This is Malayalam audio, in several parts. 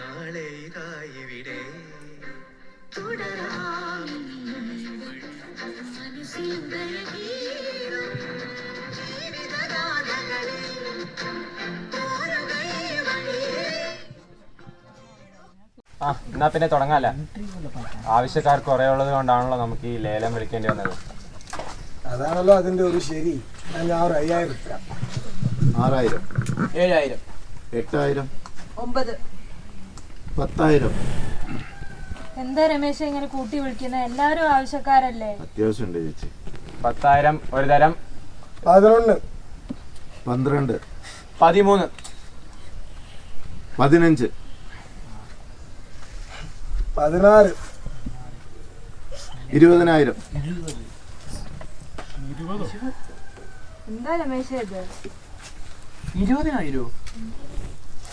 നാളെ ഇതായിവിടെ. തുടരാം. ആ എന്നാ പിന്നെ തുടങ്ങാല്ല? ആവശ്യക്കാർ കുറെ ഉള്ളത് കൊണ്ടാണല്ലോ നമുക്ക് ഈ ലേലം വിളിക്കേണ്ടി വന്നത്. അതാണല്ലോ അതിന്റെ ഒരു ശരി. ഒരു അയ്യായിരം ആറായിരം. ഏഴായിരം. എട്ടായിരം. ഒമ്പത്. പത്തായിരം. എന്താ രമേശ് ഇങ്ങനെ കൂട്ടി വിളിക്കുന്നത് എല്ലാവരും ആവശ്യക്കാരല്ലേ? അത്യാവശ്യമുണ്ട് ചേച്ചി. പത്തായിരം ഒരു തരം. പതിനൊന്ന്. പന്ത്രണ്ട്. പതിമൂന്ന്. പതിനഞ്ച്. പതിനാറ് ഇരുപതിനായിരം. എന്താ രമേശ് ഇത്? ഇരുപതിനായിരോ?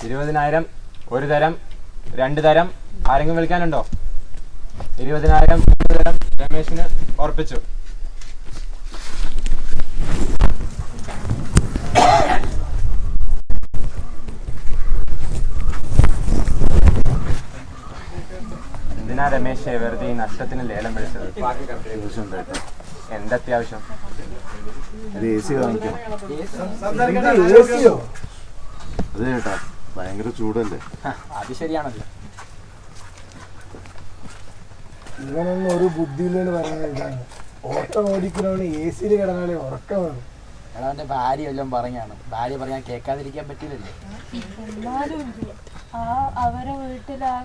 ഇരുപതിനായിരം ഒരു തരം. രണ്ട് തരം. ആരെങ്കിലും വിളിക്കാനുണ്ടോ? ഇരുപതിനായിരം തരം രമേശിന് ഉറപ്പിച്ചു. എന്തിനാ രമേശ് വെറുതെ ഈ നഷ്ടത്തിന് ലേലം വിളിച്ചത്? എന്ത് അത്യാവശ്യം? അത് ചേട്ടാ ഭയങ്കര ചൂടല്ലേ? അത് ശരിയാണല്ലോ. ഇവനൊന്നും ഒരു ബുദ്ധിയില്ലെന്ന് പറയുന്നത് ഇതാണ്. ഓട്ടം ഓടിക്കുന്നവന് എ സിയിൽ കിടന്നാലേ ഉറക്കമാണ് എടാ അവന്റെ ഭാര്യ വല്ലതും പറഞ്ഞാണ്. ഭാര്യ പറഞ്ഞാൽ കേൾക്കാതിരിക്കാൻ പറ്റില്ലല്ലോ? എന്നാലും ഇല്ലേ, ആ അവരെ വീട്ടിൽ ആ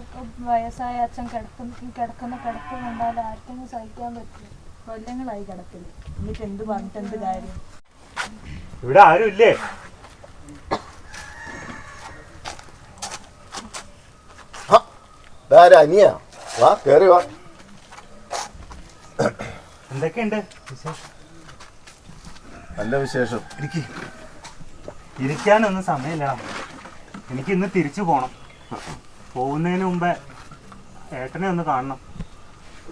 വയസ്സായ അച്ഛൻ കിടക്കുന്ന കിടക്കുന്ന കിടപ്പ് കണ്ടാൽ ആർക്കും സഹിക്കാൻ പറ്റില്ല. കൊല്ലങ്ങളായി കിടപ്പിൽ എന്നിട്ട് എന്ത് പറഞ്ഞിട്ട് എന്ത് കാര്യം? ഇവിടെ ആരും ഇല്ലേ ഇതാരാ അനിയ. വാ കേറി വാ. എന്തൊക്കെയുണ്ട് നല്ല വിശേഷം. ഇരിക്കാനൊന്നും സമയമില്ലടാ എനിക്ക് ഇന്ന് തിരിച്ചു പോണം. പോകുന്നതിന് മുമ്പേ ഏട്ടനെ ഒന്ന് കാണണം.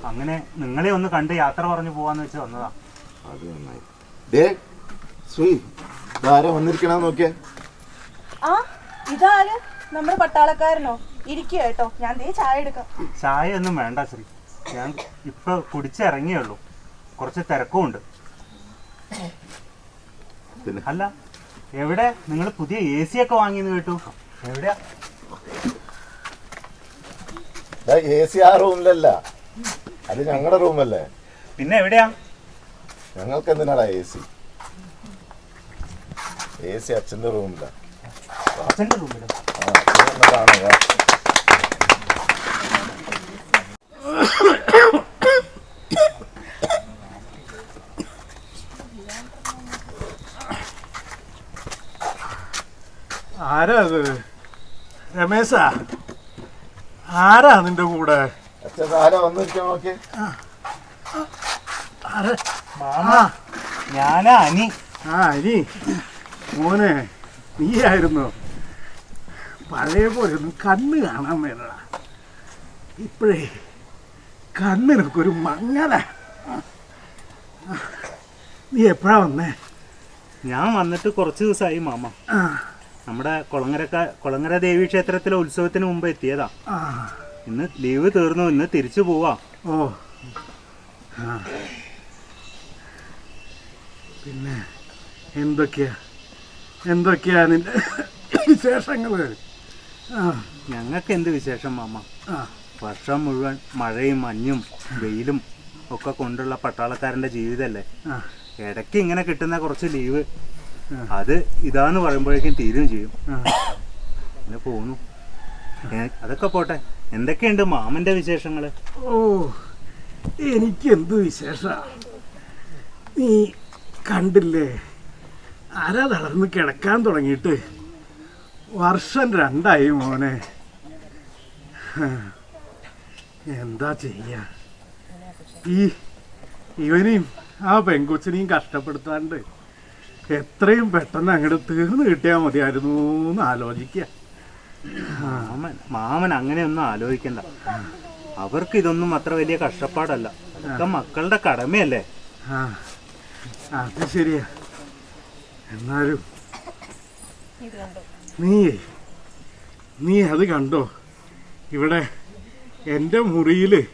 അങ്ങനെ നിങ്ങളെ ഒന്ന് കണ്ട് യാത്ര പറഞ്ഞു പോവാന്ന് വെച്ച് വന്നതാ. അത് നന്നായി. ദേ ശ്രീ ഇതാരാ വന്നിരിക്കണ നോക്കിയേ? ആ ഇതാര്? നമ്മുടെ പട്ടാളക്കാരനോ? ഇരിക്കുക കേട്ടോ. ഞാൻ ദേ ചായ എടുക്കാം. ചായ ഒന്നും വേണ്ട ശ്രീ. ഞാൻ ഇപ്പൊ കുടിച്ചിറങ്ങിയേ ഉള്ളൂ. കുറച്ച് തിരക്കും ഉണ്ട് അല്ല എവിടെ? നിങ്ങൾ പുതിയ എ സി ഒക്കെ വാങ്ങിയെന്ന് കേട്ടു. എവിടെയാ? എ സി ആ റൂമിലല്ല. അത് ഞങ്ങളുടെ റൂമല്ലേ. പിന്നെ എവിടെയാ? ഞങ്ങൾക്ക് എന്തിനാടാ എ സി എ സി അച്ഛന്റെ റൂമില്ല അച്ഛന്റെ റൂമിലോ? കാണുക ആരാ അത്? രമേശാ? ആരാ നിന്റെ കൂടെ? ഞാനാ അനി. ആ അനി. മോനെ നീയായിരുന്നു. പഴയ പോലെ ഒന്നും കണ്ണ് കാണാൻ മേലടാ ഇപ്പോഴേ കണ്ണിനൊക്കെ ഒരു മങ്ങല. നീ എപ്പോഴാ വന്നേ? ഞാൻ വന്നിട്ട് കുറച്ച് ദിവസമായി മാമ. ആ. നമ്മുടെ കുളങ്ങരക്ക കുളങ്ങര ദേവി ക്ഷേത്രത്തിലെ ഉത്സവത്തിന് മുമ്പ് എത്തിയതാ. ഇന്ന് ലീവ് തീർന്നു. ഇന്ന് തിരിച്ചു പോവാ. ഓ. പിന്നെ എന്തൊക്കെയാ? എന്തൊക്കെയാ നിന്റെ വിശേഷങ്ങൾ ഞങ്ങൾക്ക് എന്ത് വിശേഷം മാമ? വർഷം മുഴുവൻ മഴയും മഞ്ഞും വെയിലും ഒക്കെ കൊണ്ടുള്ള പട്ടാളക്കാരന്റെ ജീവിതമല്ലേ ഇടയ്ക്ക് ഇങ്ങനെ കിട്ടുന്ന കുറച്ച് ലീവ് അത് ഇതാന്ന് പറയുമ്പോഴേക്കും തീരും ചെയ്യും. പിന്നെ അങ്ങനെ പോകുന്നു ഏ, അതൊക്കെ പോട്ടെ. എന്തൊക്കെയുണ്ട് മാമന്റെ വിശേഷങ്ങൾ? ഓ എനിക്ക് എന്ത് വിശേഷ? നീ കണ്ടില്ലേ? അര തളർന്ന് കിടക്കാൻ തുടങ്ങിയിട്ട് വർഷം രണ്ടായി മോനെ. എന്താ ചെയ്യ? ഈ ഇവനെയും ആ പെങ്കൊച്ചിനെയും കഷ്ടപ്പെടുത്താണ്ട് എത്രയും പെട്ടെന്ന് അങ്ങോട്ട് തീർന്നു കിട്ടിയാൽ മതിയായിരുന്നു എന്ന് ആലോചിക്കുക. മാമൻ മാമൻ അങ്ങനെയൊന്നും ആലോചിക്കണ്ട. അവർക്ക് ഇതൊന്നും അത്ര വലിയ കഷ്ടപ്പാടല്ല. ഒക്കെ മക്കളുടെ കടമയല്ലേ? ആ അത് ശരിയാ. എന്നാലും നീ നീ അത് കണ്ടോ? ഇവിടെ എന്റെ മുറിയിൽ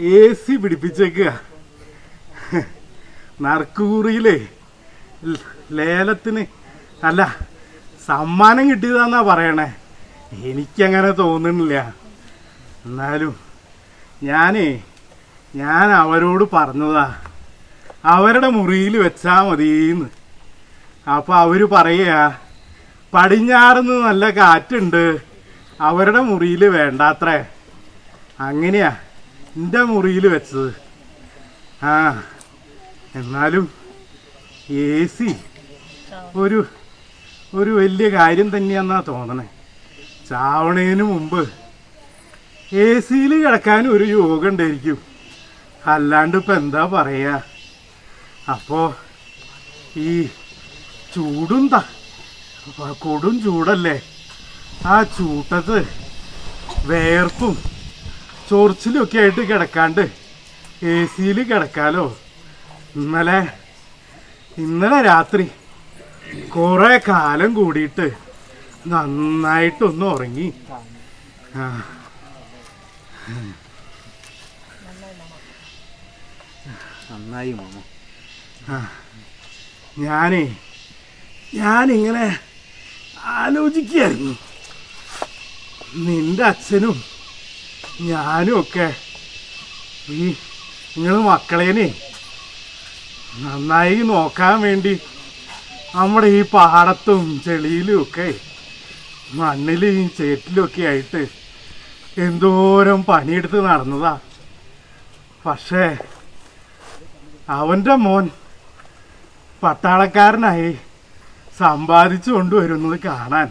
എ സി പിടിപ്പിച്ചേക്കുക. നറുക്കുകുറിയിലേ ല- ലേലത്തിന് അല്ല സമ്മാനം കിട്ടിയതാന്നാ പറയണേ. എനിക്കങ്ങനെ തോന്നുന്നില്ല. എന്നാലും ഞാനേ ഞാൻ അവരോട് പറഞ്ഞതാ. അവരുടെ മുറിയിൽ വെച്ചാൽ മതിയെന്ന് അപ്പോൾ അവർ പറയുക പടിഞ്ഞാറുന്ന് നല്ല കാറ്റുണ്ട് അവരുടെ മുറിയിൽ വേണ്ടാത്രേ. അങ്ങനെയാ എന്റെ മുറിയിൽ വെച്ചത്. ആ എന്നാലും എ സി ഒരു ഒരു വലിയ കാര്യം തന്നെയാന്നാ തോന്നണേ. ചാവണേന് മുമ്പ് എ സിയിൽ കിടക്കാൻ ഒരു യോഗ ഉണ്ടായിരിക്കും. അല്ലാണ്ട് ഇപ്പം എന്താ പറയുക അപ്പോൾ ഈ ചൂടും ത കൊടും ചൂടല്ലേ? ആ ചൂട്ടത്ത് വേർപ്പും ചൊറിച്ചിലും ഒക്കെ ആയിട്ട് കിടക്കാണ്ട് എ സിയിൽ കിടക്കാലോ. ഇന്നലെ ഇന്നലെ രാത്രി കുറെ കാലം കൂടിയിട്ട് നന്നായിട്ടൊന്ന് ഉറങ്ങി. ആ. നന്നായി മാമ. ഞാനേ ഞാനിങ്ങനെ ആലോചിക്കുകയായിരുന്നു. നിന്റെ അച്ഛനും ഞാനും ഒക്കെ ഈ നിങ്ങൾ മക്കളേനെ നന്നായി നോക്കാൻ വേണ്ടി നമ്മുടെ ഈ പാടത്തും ചെളിയിലും ഒക്കെ മണ്ണിലും ചേറ്റിലും ഒക്കെ ആയിട്ട് എന്തോരം പണിയെടുത്ത് നടന്നതാ പക്ഷേ അവന്റെ മോൻ പട്ടാളക്കാരനായി സമ്പാദിച്ചു കൊണ്ടുവരുന്നത് കാണാൻ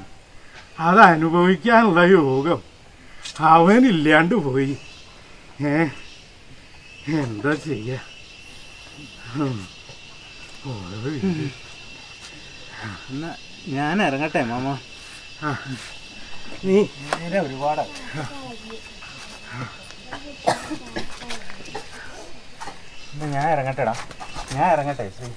അത് അനുഭവിക്കാനുള്ള യോഗം അവനില്ലാണ്ട് പോയി ഏ എന്താ ചെയ്യുക. എന്നാ ഞാൻ ഇറങ്ങട്ടെ മാമ. നീ നേരെ ഒരുപാട്. ഞാൻ ഇറങ്ങട്ടെടാ. ഞാൻ ഇറങ്ങട്ടെ ശ്രീ.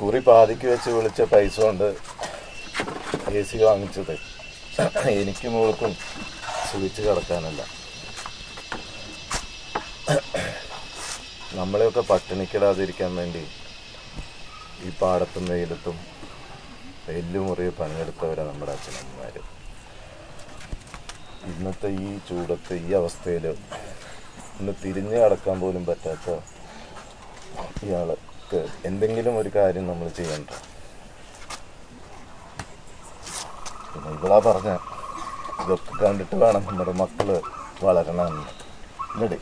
കുറി പാതിക്ക് വെച്ച് വിളിച്ച പൈസ കൊണ്ട് എ സി വാങ്ങിച്ചത്. എനിക്കും മോൾക്കും സുഖിച്ച് കിടക്കാനല്ല. നമ്മളെയൊക്കെ പട്ടിണിക്കിടാതിരിക്കാൻ വേണ്ടി ഈ പാടത്തും വെയിലത്തും വെല്ലുമുറി പണിയെടുത്തവരാണ് നമ്മുടെ അച്ഛനമ്മമാർ ഇന്നത്തെ ഈ ചൂടത്ത് ഈ അവസ്ഥയിൽ ഒന്ന് തിരിഞ്ഞു കടക്കാൻ പോലും പറ്റാത്ത ഇയാൾക്ക് എന്തെങ്കിലും ഒരു കാര്യം നമ്മൾ ചെയ്യണ്ട? പിന്നെ ഇവളാ പറഞ്ഞ ഇതൊക്കെ കണ്ടിട്ട് വേണം നമ്മുടെ മക്കൾ വളരണമെന്ന്. എന്നിട്ട്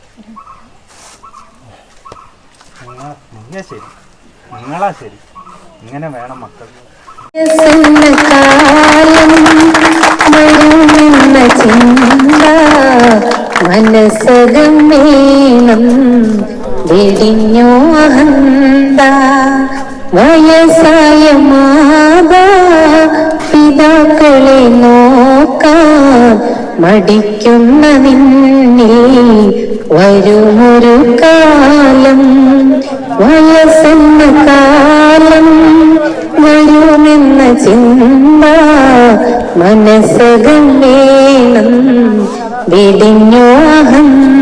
ശരി. നിങ്ങളാ ശരി. ഇങ്ങനെ വേണം മക്കൾ മനസ്സകം വേണം വെടിഞ്ഞോ അഹന്ത വയസ്സായ മാതാ പിതാക്കളെ നോക്കാൻ മടിക്കുന്ന നിന്നെ വരുമൊരു കാലം വയസ്സെന്ന കാലം വരുമെന്ന ചിന്ത മനസ്സകം വേണം വെടിഞ്ഞോ അഹന്ത